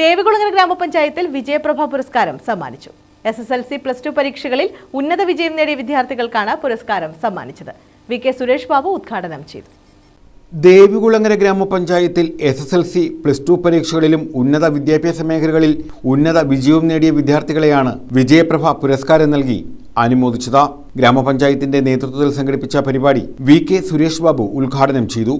ദേവികുളങ്ങര ഗ്രാമപഞ്ചായത്തിൽ വിജയപ്രഭ പുരസ്കാരം സമ്മാനിച്ചു. S S L C plus two പരീക്ഷകളിൽ ഉന്നത വിജയം നേടിയ വിദ്യാർത്ഥികൾക്കാണ് പുരസ്കാരം സമ്മാനിച്ചത്. വി കെ സുരേഷ് ബാബു ഉദ്ഘാടനം ചെയ്തു. ദേവികുളങ്ങര ഗ്രാമപഞ്ചായത്തിൽ S S L C plus two പരീക്ഷകളിലും ഉന്നത വിദ്യാഭ്യാസ മേഖലകളിൽ ഉന്നത വിജയവും നേടിയ വിദ്യാർത്ഥികളെയാണ് വിജയപ്രഭ പുരസ്കാരം നൽകി അനുമോദിച്ചത്. ഗ്രാമപഞ്ചായത്തിന്റെ നേതൃത്വത്തിൽ സംഘടിപ്പിച്ച പരിപാടി വി കെ സുരേഷ് ബാബു ഉദ്ഘാടനം ചെയ്തു.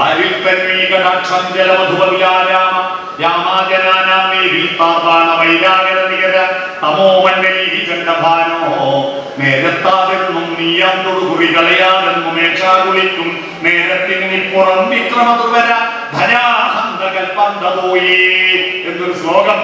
അരിപ്പന്മീകടാക്ഷം ജലമധുപവിലാരാമ രാമാജനാനാം മേരിൽ പാർവാണ വൈരാഗര നികര തമോ മണ്ഡലി ചണ്ഡഭാനോ നേരത്താതെന്നും നീയാം തൊടുകുറി കളയാതെന്നും മേക്ഷാകുളിക്കും നേരത്തിനിപ്പുറം വിക്രമതുവര ധനാഹന്ത എന്നൊരു ശ്ലോകം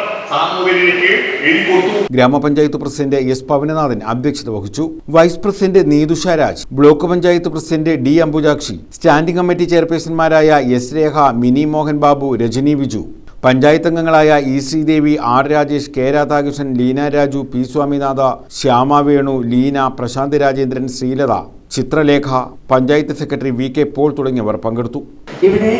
ഗ്രാമപഞ്ചായത്ത് പ്രസിഡന്റ് എസ് പവനനാഥൻ അധ്യക്ഷത വഹിച്ചു. Vice president Neethusha Raj block panchayat president D Ambujakshi standing committee ചെയർപേഴ്സൺമാരായ S Rekha Mini Mohan Babu Rajani Viju panchayat അംഗങ്ങളായ E Sreedevi R Rajesh K Radhakrishnan Leena Raju P Swaminatha Shyama Venu Leena Prashanth Rajendran Sreelatha Chithralekha panchayat secretary V K Paul തുടങ്ങിയവർ പങ്കെടുത്തു. ഇവിടെ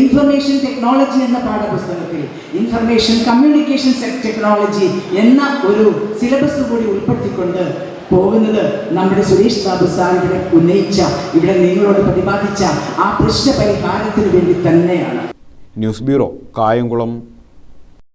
information technology എന്ന പാഠപുസ്തകത്തിൽ information communication technology എന്ന ഒരു syllabus കൂടി ഉൾപ്പെടുത്തിക്കൊണ്ട് പോകുന്നത് നമ്മുടെ സുരേഷ് ബാബു സാർ ഇവിടെ ഉന്നയിച്ച ഇവിടെ നിങ്ങളോട് പ്രതിപാദിച്ച ആ പ്രശ്ന പരിഹാരത്തിന് വേണ്ടി തന്നെയാണ്. News bureau Kayamkulam.